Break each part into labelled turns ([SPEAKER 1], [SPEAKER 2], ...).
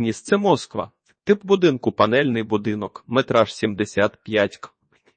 [SPEAKER 1] Місце Москва. Тип будинку панельний будинок, метраж 75 к.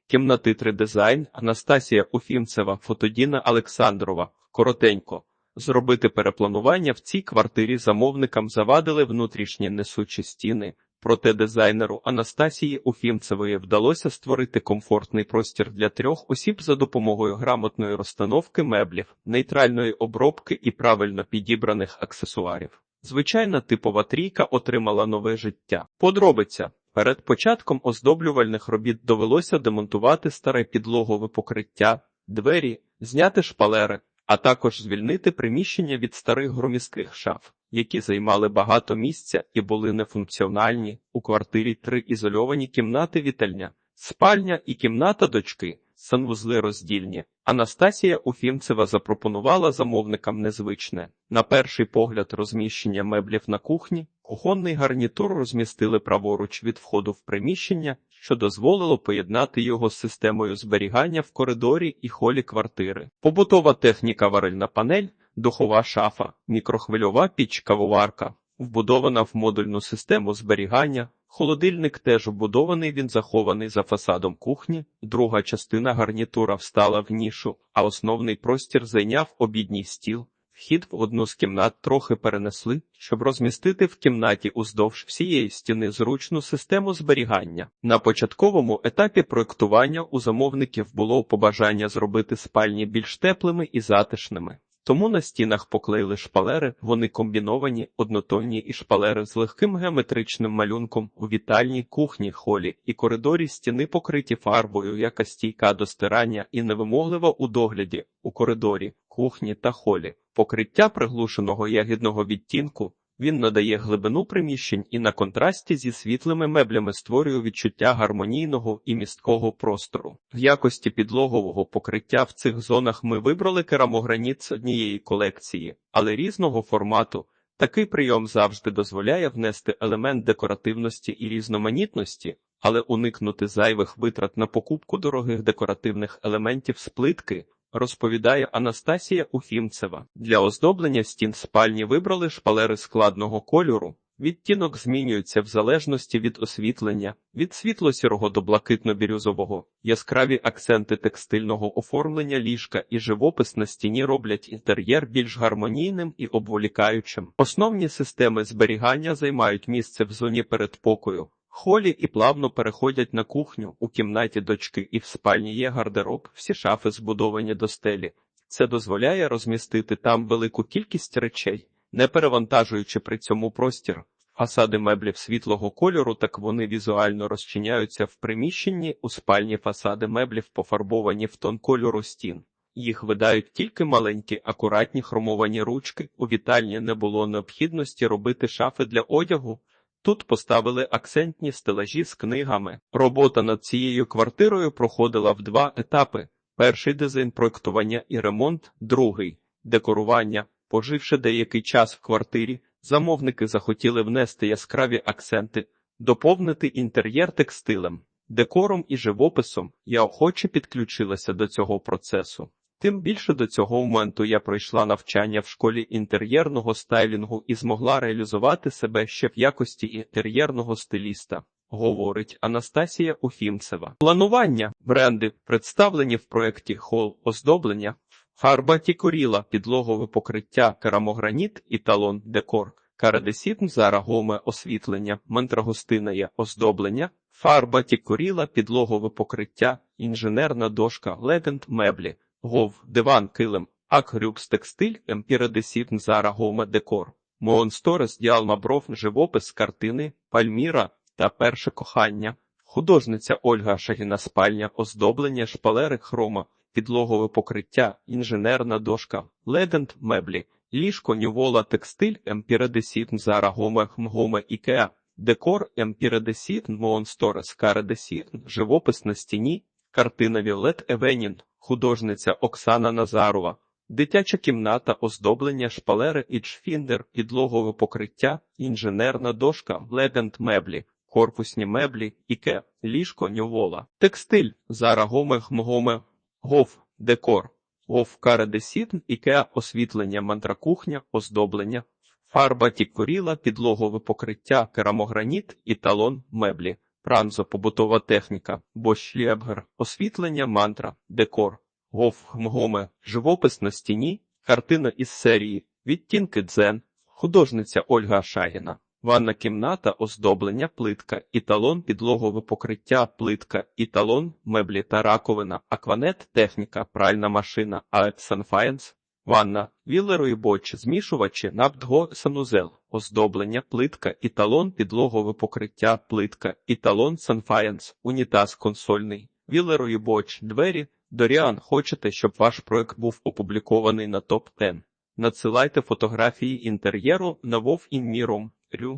[SPEAKER 1] Кімнати 3 дизайн, Анастасія Уфімцева, Фотодіна Олександрова. Коротенько. Зробити перепланування в цій квартирі замовникам завадили внутрішні несучі стіни. Проте дизайнеру Анастасії Уфімцевої вдалося створити комфортний простір для трьох осіб за допомогою грамотної розстановки меблів, нейтральної обробки і правильно підібраних аксесуарів. Звичайна типова трійка отримала нове життя. Подробиця. Перед початком оздоблювальних робіт довелося демонтувати старе підлогове покриття, двері, зняти шпалери, а також звільнити приміщення від старих громіських шаф, які займали багато місця і були нефункціональні. У квартирі три ізольовані кімнати вітальня, спальня і кімната дочки, санвузли роздільні. Анастасія Уфімцева запропонувала замовникам незвичне. На перший погляд розміщення меблів на кухні, кухонний гарнітур розмістили праворуч від входу в приміщення, що дозволило поєднати його з системою зберігання в коридорі і холі квартири. Побутова техніка варильна панель, духова шафа, мікрохвильова піч кавоварка, вбудована в модульну систему зберігання. Холодильник теж вбудований, він захований за фасадом кухні, друга частина гарнітура встала в нішу, а основний простір зайняв обідній стіл. Вхід в одну з кімнат трохи перенесли, щоб розмістити в кімнаті уздовж всієї стіни зручну систему зберігання. На початковому етапі проектування у замовників було побажання зробити спальні більш теплими і затишними. Тому на стінах поклеїли шпалери, вони комбіновані, однотонні і шпалери з легким геометричним малюнком у вітальній кухні, холі і коридорі стіни покриті фарбою, яка стійка до стирання і невимоглива у догляді у коридорі, кухні та холі. Покриття приглушеного ягідного відтінку. Він надає глибину приміщень і на контрасті зі світлими меблями створює відчуття гармонійного і місткого простору. В якості підлогового покриття в цих зонах ми вибрали керамограніт з однієї колекції, але різного формату. Такий прийом завжди дозволяє внести елемент декоративності і різноманітності, але уникнути зайвих витрат на покупку дорогих декоративних елементів з плитки. Розповідає Анастасія Уфімцева. Для оздоблення стін спальні вибрали шпалери складного кольору. Відтінок змінюється в залежності від освітлення, від світло-сірого до блакитно-бірюзового. Яскраві акценти текстильного оформлення ліжка і живопис на стіні роблять інтер'єр більш гармонійним і обволікаючим. Основні системи зберігання займають місце в зоні передпокою. Холі і плавно переходять на кухню. У кімнаті дочки і в спальні є гардероб, всі шафи збудовані до стелі. Це дозволяє розмістити там велику кількість речей, не перевантажуючи при цьому простір. Фасади меблів світлого кольору, так вони візуально розчиняються в приміщенні, у спальні фасади меблів пофарбовані в тон кольору стін. Їх видають тільки маленькі, акуратні хромовані ручки. У вітальні не було необхідності робити шафи для одягу. Тут поставили акцентні стелажі з книгами. Робота над цією квартирою проходила в два етапи: перший дизайн проектування і ремонт, другий декорування. Поживши деякий час в квартирі, замовники захотіли внести яскраві акценти, доповнити інтер'єр текстилем, декором і живописом. Я охоче підключилася до цього процесу. Тим більше до цього моменту я пройшла навчання в школі інтер'єрного стайлінгу і змогла реалізувати себе ще в якості інтер'єрного стиліста. Говорить Анастасія Уфімцева. Планування бренди представлені в проєкті хол оздоблення, фарба тікоріла, підлогове покриття, керамограніт і талон декор, карадесітм зарагоме освітлення, мантрагостине оздоблення, фарба тікоріла, підлогове покриття, інженерна дошка, легенд меблі. Гов, диван, килим, акрюкс, текстиль, емпіредесітн, зара, гоме, декор, Моонсторес, діалма, бров, живопис, картини, пальміра та перше кохання, художниця Ольга Шагіна спальня, оздоблення, шпалери, хрома, підлогове покриття, інженерна дошка, ледент, меблі, ліжко, нювола, текстиль, емпіредесітн, зара, гоме, хмгоме, ікеа, декор, емпіредесітн, моонсторес, каредесітн, живопис на стіні, картина Віолет Евенін, художниця Оксана Назарова, дитяча кімната, оздоблення, шпалери і чфіндер, підлогове покриття, інженерна дошка, легенд меблі, корпусні меблі, іке, ліжко, нювола, текстиль, зара гоме, хмгоме, гов, декор, гов каредесітн, ікеа, освітлення, мандракухня, оздоблення, Фарба тікуріла, підлогове покриття, керамограніт, італон, меблі, пранзо, побутова техніка, Bosch Liebherr, освітлення, мантра, декор, Гоф Мгоме, живопис на стіні, картина із серії, відтінки дзен, художниця Ольга Шагіна. Ванна кімната, оздоблення, плитка, італон, підлогове покриття, плитка, італон, меблі та раковина, акванет, техніка, пральна машина, Аепсанфаєнс, ванна, вілерої боч, змішувачі, наптго, санузел, оздоблення, плитка, італон, підлогове покриття, плитка, італон, санфаєнс, унітаз консольний, вілерої боч, двері. Доріан, хочете, щоб ваш проект був опублікований на топ 10 Надсилайте фотографії інтер'єру на Вов Інміром. Рю.